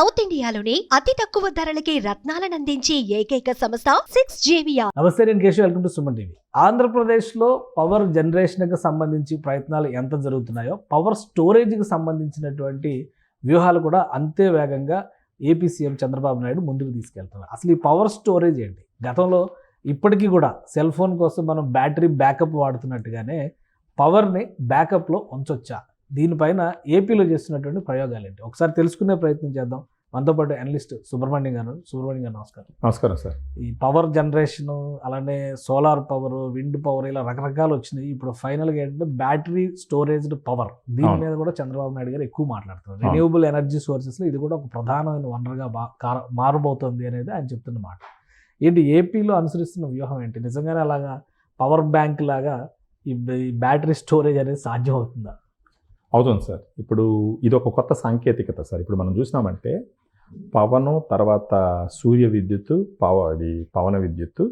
South ఇండియాలోని అతి తక్కువ ధరలకి రత్నాలనందించే ఏకైక సంస్థ సిక్స్ జేవియా నమస్తే నేను Keshav. Welcome to Suman TV. ఆంధ్రప్రదేశ్లో పవర్ జనరేషన్కి సంబంధించి ప్రయత్నాలు ఎంత జరుగుతున్నాయో పవర్ స్టోరేజ్కి సంబంధించినటువంటి వ్యూహాలు కూడా అంతే వేగంగా ఏపీ సీఎం చంద్రబాబు నాయుడు ముందుకు తీసుకెళ్తున్నారు. అసలు ఈ పవర్ స్టోరేజ్ ఏంటి? గతంలో ఇప్పటికీ కూడా సెల్ ఫోన్ కోసం మనం బ్యాటరీ బ్యాకప్ వాడుతున్నట్టుగానే పవర్ని బ్యాకప్లో ఉంచొచ్చా? దీనిపైన ఏపీలో చేస్తున్నటువంటి ప్రయోగాలు ఏంటి? ఒకసారి తెలుసుకునే ప్రయత్నం చేద్దాం. మనతో పాటు అనలిస్ట్ సుబ్రహ్మణ్యం గారు. సుబ్రహ్మణ్యం గారు నమస్కారం. నమస్కారం సార్. ఈ పవర్ జనరేషన్ అలానే సోలార్ పవర్ విండ్ పవర్ ఇలా రకరకాలు వచ్చినాయి. ఇప్పుడు ఫైనల్గా ఏంటంటే బ్యాటరీ స్టోరేజ్డ్ పవర్ దీని. మీద కూడా చంద్రబాబు నాయుడు గారు ఎక్కువ మాట్లాడుతున్నారు. రెన్యూబుల్ ఎనర్జీ సోర్సెస్లో ఇది కూడా ఒక ప్రధానమైన వనరుగా మారబోతోంది అనేది ఆయన చెప్తున్న మాట. ఏంటి ఏపీలో అనుసరిస్తున్న వ్యూహం ఏంటి? నిజంగానే అలాగా పవర్ బ్యాంక్ లాగా ఈ బ్యాటరీ స్టోరేజ్ అనేది సాధ్యం అవుతుందా అవుతుంది సార్. ఇప్పుడు ఇది ఒక కొత్త సాంకేతికత సార్. ఇప్పుడు మనం చూసినామంటే పవను తర్వాత సూర్య విద్యుత్ పవ అది పవన విద్యుత్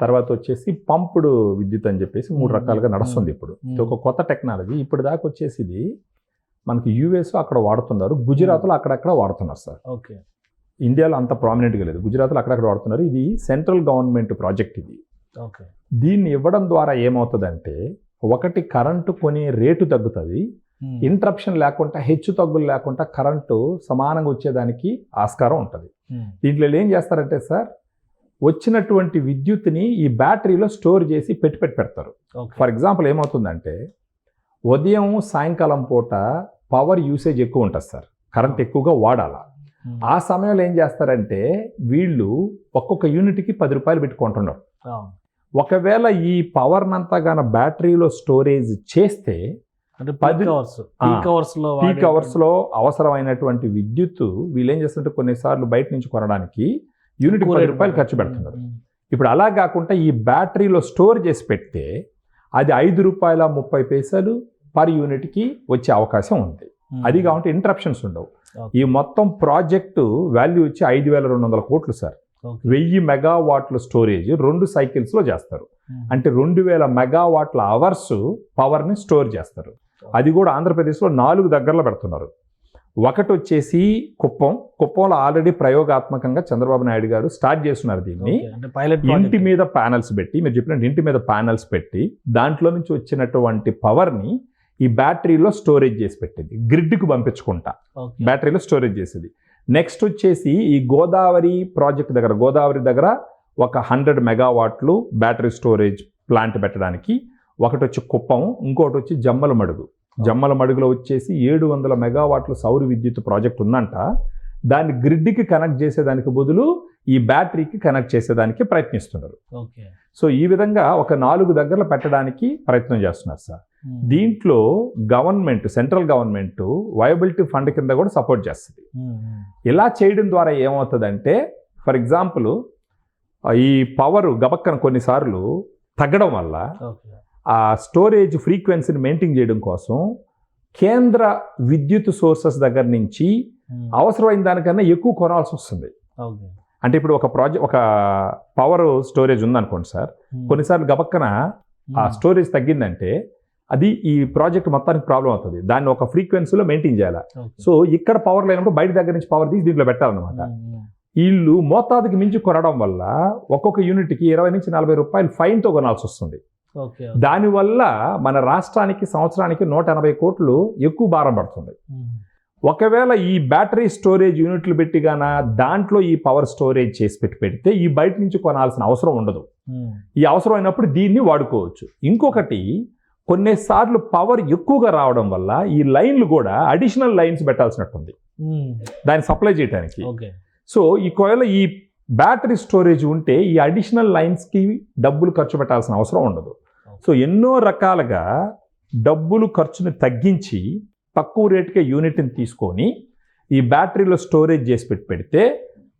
తర్వాత వచ్చేసి పంపుడు విద్యుత్ అని చెప్పేసి మూడు. రకాలుగా నడుస్తుంది ఇప్పుడు. ఇది ఒక కొత్త టెక్నాలజీ. ఇప్పుడు దాకా వచ్చేసి ఇది మనకి యూఎస్ అక్కడ వాడుతున్నారు గుజరాత్లో అక్కడక్కడ వాడుతున్నారు సార్. ఓకే. ఇండియాలో అంత ప్రామినెంట్గా లేదు గుజరాత్లో అక్కడక్కడ వాడుతున్నారు. ఇది సెంట్రల్ గవర్నమెంట్ ప్రాజెక్ట్ ఇది. ఓకే. దీన్ని ఇవ్వడం ద్వారా ఏమవుతుందంటే ఒకటి కరెంటు కొనే రేటు తగ్గుతుంది ఇంటరప్షన్ లేకుండా హెచ్చు తగ్గులు లేకుండా కరెంటు సమానంగా వచ్చేదానికి ఆస్కారం ఉంటుంది. దీంట్లో వీళ్ళు ఏం చేస్తారంటే సార్ వచ్చినటువంటి విద్యుత్ని ఈ బ్యాటరీలో స్టోర్ చేసి పెట్టి పెట్టి పెడతారు. ఫర్ ఎగ్జాంపుల్ ఏమవుతుందంటే ఉదయం సాయంకాలం పూట పవర్ యూసేజ్ ఎక్కువ ఉంటుంది సార్. కరెంట్ ఎక్కువగా వాడాల. ఆ సమయంలో ఏం చేస్తారంటే వీళ్ళు ఒక్కొక్క యూనిట్కి పది రూపాయలు పెట్టుకుంటున్నారు. ఒకవేళ ఈ పవర్నంతా గాన బ్యాటరీలో స్టోరేజ్ చేస్తే అంటే పది- అవర్స్ అవర్స్లో పీక్ వాడే- అవర్స్లో అవసరమైనటువంటి విద్యుత్ వీళ్ళు ఏం చేస్తుంటే కొన్నిసార్లు బయట నుంచి కొనడానికి యూనిట్ పది రేటు రూపాయలు ఖర్చు. పెడుతున్నారు ఇప్పుడు అలా కాకుండా ఈ బ్యాటరీలో స్టోర్ చేసి పెడితే అది ఐదు రూపాయల ముప్పై పైసలు పర్ యూనిట్కి వచ్చే అవకాశం ఉంది. అది కాకుంటే ఇంటరప్షన్స్ ఉండవు. ఈ మొత్తం ప్రాజెక్టు వాల్యూ వచ్చి ఐదు వేల రెండు వందల కోట్లు సార్. వెయ్యి మెగావాట్ల స్టోరేజ్ రెండు సైకిల్స్లో చేస్తారు. అంటే రెండు వేల మెగావాట్ల అవర్స్ పవర్ని స్టోర్ చేస్తారు. అది కూడా ఆంధ్రప్రదేశ్లో నాలుగు దగ్గరలో పెడుతున్నారు. ఒకటి వచ్చేసి కుప్పం. కుప్పంలో ఆల్రెడీ ప్రయోగాత్మకంగా చంద్రబాబు నాయుడు గారు స్టార్ట్ చేస్తున్నారు దీన్ని. ఇంటి మీద ప్యానల్స్ పెట్టి మీరు చెప్పినట్టు ఇంటి మీద ప్యానల్స్ పెట్టి దాంట్లో నుంచి వచ్చినటువంటి పవర్ని ఈ బ్యాటరీలో స్టోరేజ్ చేసి పెట్టింది. గ్రిడ్కి పంపించుకుంటా. బ్యాటరీలో స్టోరేజ్ చేసేది. నెక్స్ట్ వచ్చేసి ఈ గోదావరి ప్రాజెక్ట్ దగ్గర గోదావరి దగ్గర ఒక హండ్రెడ్ మెగావాట్లు బ్యాటరీ స్టోరేజ్ ప్లాంట్ పెట్టడానికి. ఒకటి వచ్చి కుప్పం ఇంకోటి వచ్చి జమ్మల మడుగు. జమ్మల మడుగులో వచ్చేసి ఏడు వందల మెగావాట్ల సౌర విద్యుత్ ప్రాజెక్ట్ ఉందంట. దాన్ని గ్రిడ్కి కనెక్ట్ చేసేదానికి బదులు ఈ బ్యాటరీకి కనెక్ట్ చేసేదానికి ప్రయత్నిస్తున్నారు. సో ఈ విధంగా ఒక నాలుగు దగ్గర పెట్టడానికి ప్రయత్నం చేస్తున్నారు సార్. దీంట్లో government central government viability fund కింద కూడా సపోర్ట్ చేస్తుంది. ఇలా చేయడం ద్వారా ఏమవుతుందంటే ఫర్ ఎగ్జాంపుల్ ఈ పవర్ గబక్కన కొన్నిసార్లు తగ్గడం వల్ల ఆ స్టోరేజ్ ఫ్రీక్వెన్సీని మెయింటైన్ చేయడం కోసం కేంద్ర విద్యుత్ సోర్సెస్ దగ్గర నుంచి ఉమ్. అవసరమైన దానికన్నా ఎక్కువ కొనాల్సి వస్తుంది అంటే ఇప్పుడు ఒక ప్రాజెక్ట్ ఒక పవర్ స్టోరేజ్ ఉందనుకోండి సార్ ఉమ్. కొన్నిసార్లు గబక్కన ఆ. స్టోరేజ్ తగ్గిందంటే అది ఈ ప్రాజెక్ట్ మొత్తానికి ప్రాబ్లం అవుతుంది దాన్ని ఒక ఫ్రీక్వెన్సీలో మెయింటైన్ చేయాలి. సో ఇక్కడ పవర్ లేనప్పుడు బయట దగ్గర నుంచి పవర్ తీసి దీంట్లో పెట్టాలన్నమాట. వీళ్ళు మోతాదుకి మించి కొనడం వల్ల ఒక్కొక్క యూనిట్కి ఇరవై నుంచి నలభై రూపాయలు ఫైన్తో కొనాల్సి వస్తుంది. దానివల్ల మన రాష్ట్రానికి సంవత్సరానికి నూట ఎనభై కోట్లు ఎక్కువ భారం పడుతుంది. ఒకవేళ ఈ బ్యాటరీ స్టోరేజ్ యూనిట్లు పెట్టి గాన దాంట్లో ఈ పవర్ స్టోరేజ్ చేసి పెట్టి పెడితే ఈ బయట నుంచి కొనాల్సిన అవసరం ఉండదు. ఈ అవసరం అయినప్పుడు దీన్ని వాడుకోవచ్చు. ఇంకొకటి కొన్నిసార్లు పవర్ ఎక్కువగా రావడం వల్ల ఈ లైన్లు కూడా అడిషనల్ లైన్స్ పెట్టాల్సినట్టుంది. దాన్ని సప్లై చేయడానికి సో ఒకవేళ ఈ బ్యాటరీ స్టోరేజ్ ఉంటే ఈ అడిషనల్ లైన్స్కి డబ్బులు ఖర్చు పెట్టాల్సిన అవసరం ఉండదు. సో ఎన్నో రకాలుగా డబ్బులు ఖర్చుని తగ్గించి తక్కువ రేటుకే యూనిట్ని తీసుకొని ఈ బ్యాటరీలో స్టోరేజ్ చేసి పెట్టి పెడితే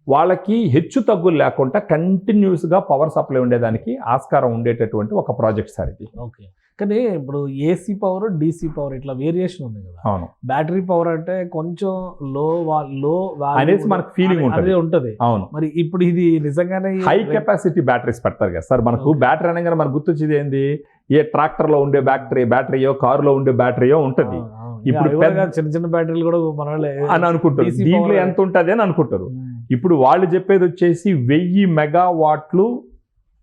వాళ్ళకి హెచ్చు తగ్గులు లేకుండా కంటిన్యూస్గా పవర్ సప్లై ఉండేదానికి ఆస్కారం ఉండేటటువంటి ఒక ప్రాజెక్ట్ సార్ ఇది. ఓకే. కానీ ఇప్పుడు ఏసీ పవర్ డీసీ పవర్ ఇట్లా వేరియేషన్ ఉంది కదా. అవును. బ్యాటరీ పవర్ అంటే కొంచెం లో లో అనేసి మనకు feeling ఉంటది. ఉంటది. అవును. మరి ఇప్పుడు ఇది నిజంగానే హై కెపాసిటీ బ్యాటరీస్ పెడతారు కదా సార్. మనకు. బ్యాటరీ అనగానే మనకు గుర్తొచ్చేది ఏంది? ఏ ట్రాక్టర్లో ఉండే బ్యాటరీ బ్యాటరీయో కారులో ఉండే బ్యాటరీయో ఉంటుంది. ఇప్పుడు చిన్న చిన్న బ్యాటరీలు కూడా మన అని అనుకుంటారు. దీంట్లో ఎంత ఉంటుంది అని అనుకుంటారు. ఉమ్. ఇప్పుడు వాళ్ళు చెప్పేది వచ్చేసి వెయ్యి మెగావాట్లు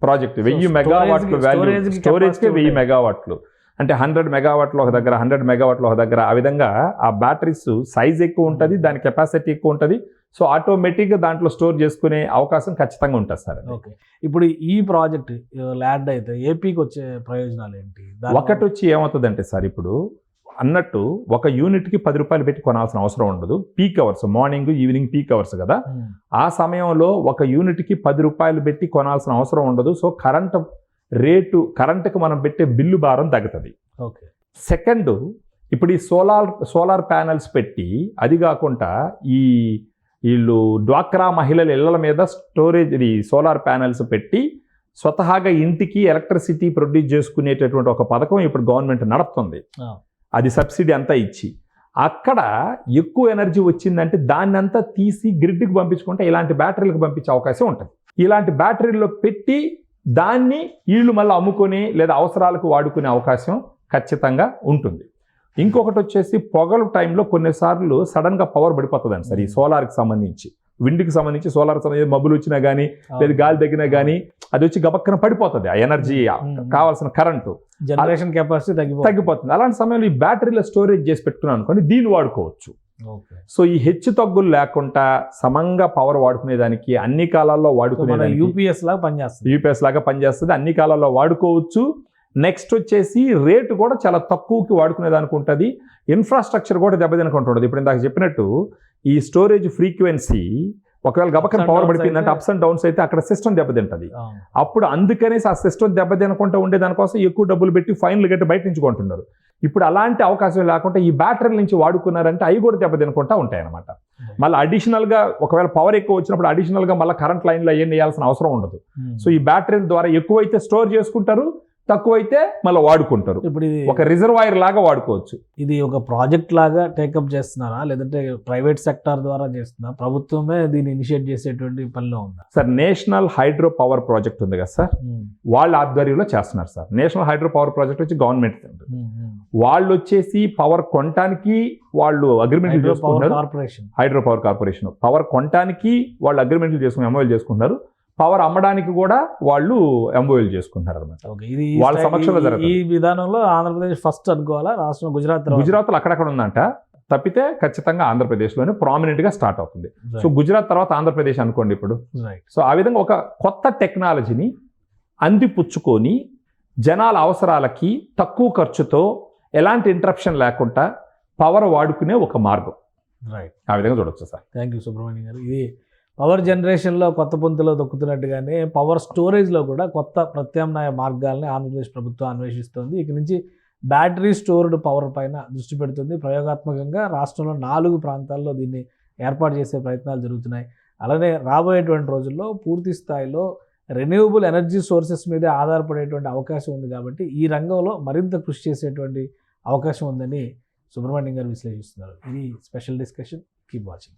ప్రాజెక్ట్ వెయ్యి మెగావాట్లు వాల్యూ storage కి స్టోరేజ్కి capacity వెయ్యి. మెగావాట్లు అంటే హండ్రెడ్ మెగావాట్లు ఒక దగ్గర హండ్రెడ్ మెగావాట్లు ఒక దగ్గర. ఆ విధంగా ఆ బ్యాటరీస్ సైజ్ ఎక్కువ ఉంటుంది దాని కెపాసిటీ ఎక్కువ ఉంటుంది. సో ఆటోమేటిక్గా దాంట్లో స్టోర్ చేసుకునే అవకాశం ఖచ్చితంగా ఉంటుంది సార్. ఓకే ఇప్పుడు ఈ ప్రాజెక్ట్ ల్యాండ్ అయితే ఏపీకి వచ్చే ప్రయోజనాలు ఏంటి? ఒకటి వచ్చి ఏమవుతుందంటే సార్ ఇప్పుడు అన్నట్టు ఒక యూనిట్కి పది రూపాయలు పెట్టి కొనాల్సిన అవసరం ఉండదు. Peak hours morning evening peak hours కదా. ఉమ్. ఆ సమయంలో ఒక యూనిట్కి పది రూపాయలు పెట్టి కొనాల్సిన అవసరం ఉండదు. సో కరెంట్ రేటు కరెంటుకి మనం పెట్టే బిల్లు భారం తగ్గుతుంది. ఓకే. సెకండ్ ఇప్పుడు ఈ సోలార్ సోలార్ ప్యానెల్స్ పెట్టి అది కాకుండా ఈ వీళ్ళు డ్వాక్రా మహిళల ఇళ్ళ మీద స్టోరేజ్ ఇది సోలార్ ప్యానెల్స్ పెట్టి స్వతహాగా ఇంటికి ఎలక్ట్రిసిటీ ప్రొడ్యూస్ చేసుకునేటటువంటి ఒక పథకం ఇప్పుడు గవర్నమెంట్ నడుపుతుంది. అది సబ్సిడీ అంతా ఇచ్చి అక్కడ ఎక్కువ ఎనర్జీ వచ్చిందంటే దాన్ని అంతా తీసి గ్రిడ్కి పంపించుకుంటే ఇలాంటి బ్యాటరీలకు పంపించే అవకాశం ఉంటుంది. ఇలాంటి బ్యాటరీల్లో పెట్టి దాన్ని వీళ్ళు మళ్ళీ అమ్ముకొని లేదా అవసరాలకు వాడుకునే అవకాశం ఖచ్చితంగా ఉంటుంది. ఇంకొకటి వచ్చేసి పొగలు టైంలో కొన్నిసార్లు సడన్గా పవర్ పడిపోతుందండి సార్ ఈ సోలార్కి సంబంధించి. విండ్కి సంబంధించి సోలార్ సంబంధించి మబ్బులు వచ్చినా కానీ లేదా గాలి తగ్గినా కానీ అది వచ్చి గబక్కన పడిపోతుంది ఆ ఎనర్జీ కావాల్సిన కరెంటు. జనరేషన్ కెపాసిటీ తగ్గిపోతుంది. తగ్గిపోతుంది. అలాంటి సమయంలో ఈ బ్యాటరీలో స్టోరేజ్ చేసి పెట్టుకున్నాను అనుకోండి దీన్ని వాడుకోవచ్చు. సో ఈ హెచ్చు తగ్గులు లేకుండా సమంగా పవర్ వాడుకునేదానికి అన్ని కాలాల్లో వాడుకునేదానికి యూపీఎస్ లాగా పనిచేస్తుంది. యూపీఎస్ లాగా పనిచేస్తుంది అన్ని కాలాల్లో వాడుకోవచ్చు. నెక్స్ట్ వచ్చేసి రేటు కూడా చాలా తక్కువకి వాడుకునేదానికి ఉంటుంది. ఇన్ఫ్రాస్ట్రక్చర్ కూడా దెబ్బతినకుంటుంది ఇప్పుడు ఇందాక చెప్పినట్టు ఈ స్టోరేజ్ ఫ్రీక్వెన్సీ ఒకవేళ గబక్కన and పవర్ పడిపోయిందంటే అప్స్ అండ్ డౌన్స్ అయితే అక్కడ సిస్టమ్ దెబ్బతింటది. అప్పుడు అందుకనేసి ఆ సిస్టమ్ దెబ్బతినకుండా ఉండే దానికోసం ఎక్కువ డబ్బులు పెట్టి ఫైన్లు గట్టి బయట నుంచి కొంటున్నారు. ఇప్పుడు అలాంటి అవకాశం లేకుండా ఈ బ్యాటరీల నుంచి వాడుకున్నారంటే అవి కూడా దెబ్బతినకుండా ఉంటాయి అనమాట మళ్ళీ అడిషనల్గా ఒకవేళ పవర్ ఎక్కువ వచ్చినప్పుడు అడిషనల్గా మళ్ళీ కరెంట్ లైన్లో ఏం వేయాల్సిన అవసరం ఉండదు. సో ఈ బ్యాటరీల ద్వారా ఎక్కువైతే స్టోర్ చేసుకుంటారు తక్కువైతే మళ్ళీ వాడుకుంటారు. ఇప్పుడు ఇది ఒక రిజర్వాయర్ లాగా వాడుకోవచ్చు. ఇది ఒక ప్రాజెక్ట్ లాగా టేకప్ చేస్తున్నారా? లేదంటే ప్రైవేట్ సెక్టార్ ద్వారా చేస్తున్నా ప్రభుత్వమే దీన్ని ఇనిషియేట్ చేసేటువంటి పనిలో ఉందా? Sir national hydro power project ఉంది కదా సార్. వాళ్ళ ఆధ్వర్యంలో చేస్తున్నారు sir. National hydro power project వచ్చి గవర్నమెంట్. వాళ్ళు వచ్చేసి పవర్ కొనటానికి వాళ్ళు అగ్రిమెంట్లు పవర్ చేసుకుంటున్నారు. Corporation. Hydro power corporation. Power కొనటానికి వాళ్ళు అగ్రిమెంట్లు చేసుకుని ఎంఓఎల్ చేసుకుంటున్నారు. పవర్ అమ్మడానికి కూడా వాళ్ళు ఎంఓఎల్ చేసుకుంటున్నారు అనమాట ఇది వాళ్ళ ఈ- సమక్షంలో ఈ- జరుగుతుంది. ఈ విధానంలో ఆంధ్రప్రదేశ్ ఫస్ట్ అనుకోవాలా? రాష్ట్రం గుజరాత్? గుజరాత్లో అక్కడక్కడ ఉందంట తప్పితే ఖచ్చితంగా ఆంధ్రప్రదేశ్లోనే ప్రామినెంట్గా స్టార్ట్ అవుతుంది సో గుజరాత్ తర్వాత ఆంధ్రప్రదేశ్ అనుకోండి ఇప్పుడు. సో ఆ విధంగా ఒక కొత్త టెక్నాలజీని అందిపుచ్చుకొని జనాల అవసరాలకి తక్కువ ఖర్చుతో ఎలాంటి ఇంటరప్షన్ లేకుండా పవర్ వాడుకునే ఒక మార్గం. రైట్ ఆ విధంగా చూడొచ్చు సార్. థ్యాంక్ యూ సుబ్రహ్మణ్యం గారు. ఇది పవర్ జనరేషన్లో కొత్త పొంతులో దొక్కుతున్నట్టుగానే పవర్ స్టోరేజ్లో కూడా కొత్త ప్రత్యామ్నాయ మార్గాల్ని ఆంధ్రప్రదేశ్ ప్రభుత్వం అన్వేషిస్తోంది. ఇక నుంచి బ్యాటరీ స్టోర్డ్ పవర్ పైన దృష్టి పెడుతుంది. ప్రయోగాత్మకంగా రాష్ట్రంలో నాలుగు ప్రాంతాల్లో దీన్ని ఏర్పాటు చేసే ప్రయత్నాలు జరుగుతున్నాయి. అలానే రాబోయేటువంటి రోజుల్లో పూర్తి స్థాయిలో రెన్యూవబుల్ ఎనర్జీ సోర్సెస్ మీదే ఆధారపడేటువంటి అవకాశం ఉంది కాబట్టి ఈ రంగంలో మరింత కృషి చేసేటువంటి అవకాశం ఉందని సుబ్రహ్మణ్యం గారు విశ్లేషిస్తున్నారు. ఇది special discussion. Keep watching